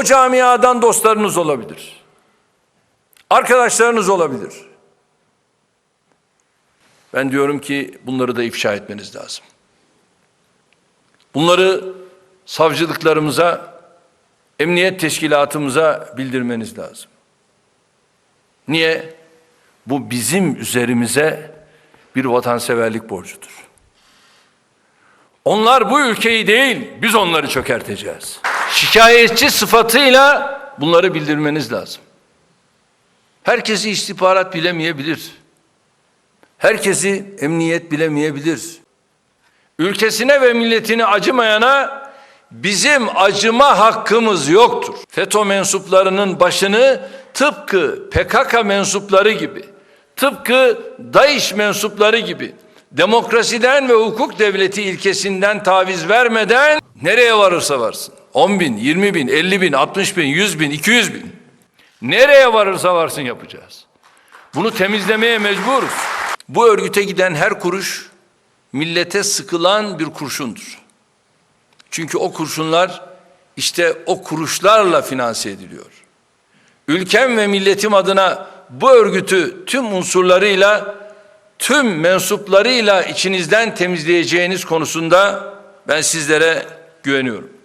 O camiadan dostlarınız olabilir. Arkadaşlarınız olabilir. Ben diyorum ki bunları da ifşa etmeniz lazım. Bunları savcılıklarımıza, emniyet teşkilatımıza bildirmeniz lazım. Niye? Bu bizim üzerimize bir vatanseverlik borcudur. Onlar bu ülkeyi değil, biz onları çökerteceğiz. Şikayetçi sıfatıyla bunları bildirmeniz lazım. Herkesi istihbarat bilemeyebilir. Herkesi emniyet bilemeyebilir. Ülkesine ve milletine acımayana bizim acıma hakkımız yoktur. FETÖ mensuplarının başını tıpkı PKK mensupları gibi, tıpkı DAEŞ mensupları gibi demokrasiden ve hukuk devleti ilkesinden taviz vermeden nereye varırsa varsın. 10 bin, 20 bin, 50 bin, 60 bin, 100 bin, 200 bin. Nereye varırsa varsın yapacağız. Bunu temizlemeye mecburuz. Bu örgüte giden her kuruş millete sıkılan bir kurşundur. Çünkü o kurşunlar işte o kuruşlarla finanse ediliyor. Ülkem ve milletim adına bu örgütü tüm unsurlarıyla, tüm mensuplarıyla içinizden temizleyeceğiniz konusunda ben sizlere güveniyorum.